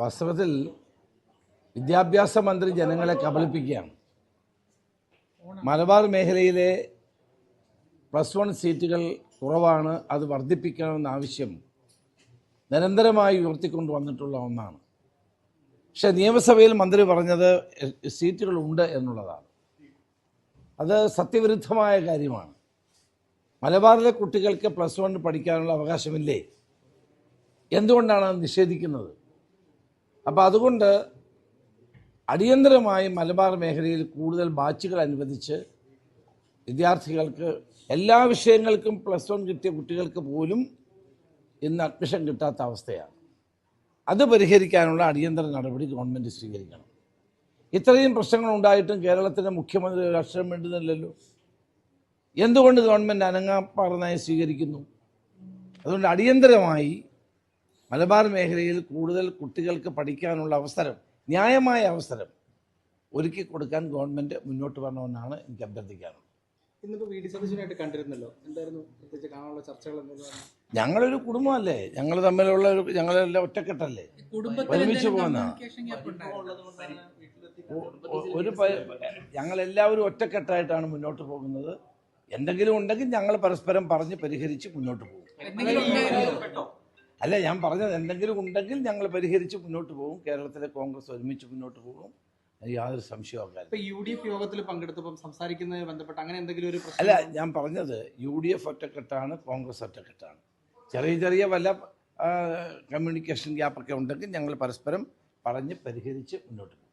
വാസ്തവത്തിൽ വിദ്യാഭ്യാസ മന്ത്രി ജനങ്ങളെ കബളിപ്പിക്കുകയാണ്. മലബാർ മേഖലയിലെ പ്ലസ് വൺ സീറ്റുകൾ കുറവാണ് അത് വർദ്ധിപ്പിക്കണമെന്ന ആവശ്യം നിരന്തരമായി ഉയർത്തിക്കൊണ്ട് വന്നിട്ടുള്ള ഒന്നാണ്. പക്ഷേ നിയമസഭയിൽ മന്ത്രി പറഞ്ഞത് സീറ്റുകളുണ്ട് എന്നുള്ളതാണ്. അത് സത്യവിരുദ്ധമായ കാര്യമാണ്. മലബാറിലെ കുട്ടികൾക്ക് പ്ലസ് വൺ പഠിക്കാനുള്ള അവകാശമില്ലേ? എന്തുകൊണ്ടാണ് നിഷേധിക്കുന്നത്? അപ്പോൾ അതുകൊണ്ട് അടിയന്തരമായി മലബാർ മേഖലയിൽ കൂടുതൽ ബാച്ചുകൾ അനുവദിച്ച് വിദ്യാർത്ഥികൾക്ക് എല്ലാ വിഷയങ്ങൾക്കും പ്ലസ് വൺ കിട്ടിയ കുട്ടികൾക്ക് പോലും ഇന്ന് അഡ്മിഷൻ കിട്ടാത്ത അവസ്ഥയാണ്. അത് പരിഹരിക്കാനുള്ള അടിയന്തര നടപടി ഗവൺമെന്റ് സ്വീകരിക്കണം. ഇത്രയും പ്രശ്നങ്ങൾ ഉണ്ടായിട്ടും കേരളത്തിന്റെ മുഖ്യമന്ത്രി ഒരു അക്ഷരം വേണ്ടുന്നില്ലല്ലോ എന്തുകൊണ്ട് ഗവൺമെന്റ് അനങ്ങാപ്പാറനായി സ്വീകരിക്കുന്നു? അതുകൊണ്ട് അടിയന്തരമായി മലബാർ മേഖലയിൽ കൂടുതൽ കുട്ടികൾക്ക് പഠിക്കാനുള്ള അവസരം ന്യായമായ അവസരം ഒരുക്കി കൊടുക്കാൻ ഗവൺമെന്റ് മുന്നോട്ട് വരണമെന്നാണ് എനിക്ക് അഭ്യർത്ഥിക്കാനുള്ളത്. ഇന്നിപ്പോ വി ഡി സതീശനായിട്ട് കണ്ടിരുന്നല്ലോ. എന്തായിരുന്നു പ്രത്യേകിച്ച് കാണാനുള്ള ചർച്ചകൾ എന്താണ് ഞങ്ങളൊരു കുടുംബമല്ലേ. ഞങ്ങൾ തമ്മിലുള്ള ഒരു ഞങ്ങളെല്ലാം ഒറ്റക്കെട്ടല്ലേ. ഒരുമിച്ച് പോകുന്ന ഒരു ഞങ്ങളെല്ലാവരും ഒറ്റക്കെട്ടായിട്ടാണ് മുന്നോട്ട് പോകുന്നത്. എന്തെങ്കിലും ഉണ്ടെങ്കിൽ ഞങ്ങൾ പരസ്പരം പറഞ്ഞ് പരിഹരിച്ച് മുന്നോട്ട് പോകും. അല്ല ഞാൻ പറഞ്ഞത് എന്തെങ്കിലും ഉണ്ടെങ്കിൽ ഞങ്ങൾ പരിഹരിച്ച് മുന്നോട്ട് പോകും. കേരളത്തിലെ കോൺഗ്രസ് ഒരുമിച്ച് മുന്നോട്ട് പോകും. യാതൊരു സംശയവും കാര്യം യു ഡി എഫ് യോഗത്തിൽ പങ്കെടുത്തപ്പം സംസാരിക്കുന്നതിന് ബന്ധപ്പെട്ട് അങ്ങനെ എന്തെങ്കിലും ഒരു പ്രശ്നം അല്ല ഞാൻ പറഞ്ഞത് യു ഡി എഫ് ഒറ്റക്കെട്ടാണ് കോൺഗ്രസ് ഒറ്റക്കെട്ടാണ്. ചെറിയ ചെറിയ വല്ല കമ്മ്യൂണിക്കേഷൻ ഗ്യാപ്പൊക്കെ ഉണ്ടെങ്കിൽ ഞങ്ങൾ പരസ്പരം പറഞ്ഞ് പരിഹരിച്ച് മുന്നോട്ട് പോകും.